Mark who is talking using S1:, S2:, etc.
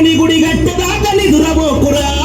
S1: దేవుని గుడి గట్టుదాకా నిదురబోకురా